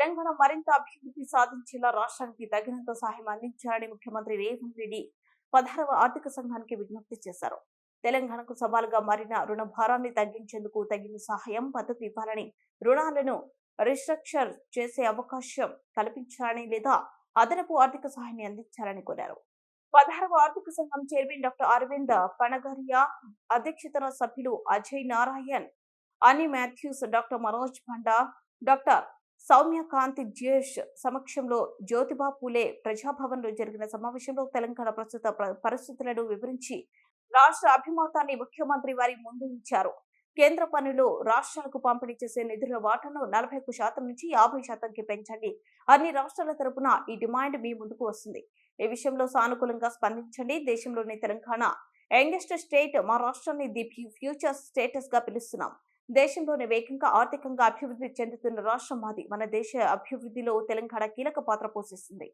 తెలంగాణ మరింత అభివృద్ధి సాధించేలా రాష్ట్రానికి తగినంత సహాయం అందించాలని ముఖ్యమంత్రి రేవంత్ రెడ్డి పదహారవ ఆర్థిక సంఘానికి విజ్ఞప్తి చేశారు. తెలంగాణకు సవాలుగా మారిన రుణ భారాన్ని తగ్గించేందుకు తగిన సహాయం మద్దతు ఇవ్వాలని రుణాలను రిస్ట్రక్చర్ చేసే అవకాశం కల్పించాలని లేదా అదనపు ఆర్థిక సహాయాన్ని అందించాలని కోరారు. పదహారవ ఆర్థిక సంఘం చైర్మన్ డాక్టర్ అరవింద్ పనగరియా అధ్యక్షతన సభ్యులు Ajay Narayan Annie Mathews doctor Manoj Panda doctor Soumyakanti జేష్ సమక్షంలో జ్యోతిబా పూలే ప్రజాభవన్లో జరిగిన సమావేశంలో తెలంగాణ ప్రస్తుత పరిస్థితులను వివరించి రాష్ట్ర అభిమతాన్ని ముఖ్యమంత్రి వారి ముందు ఉంచారు. కేంద్ర పనులు రాష్ట్రాలకు పంపిణీ చేసే నిధుల వాటాను నలభై ఒక్క శాతం నుంచి యాభై శాతంకి పెంచండి. అన్ని రాష్ట్రాల తరపున ఈ డిమాండ్ మీ ముందుకు వస్తుంది. ఈ విషయంలో సానుకూలంగా స్పందించండి. దేశంలోని తెలంగాణ యంగెస్ట్ స్టేట్ మా రాష్ట్రాన్ని ది ఫ్యూచర్ స్టేటస్గా పిలుస్తున్నాం. దేశంలోనే వేగంగా ఆర్థికంగా అభివృద్ధి చెందుతున్న రాష్ట్రం మాది మన దేశ అభివృద్ధిలో తెలంగాణ కీలక పాత్ర పోషిస్తుంది.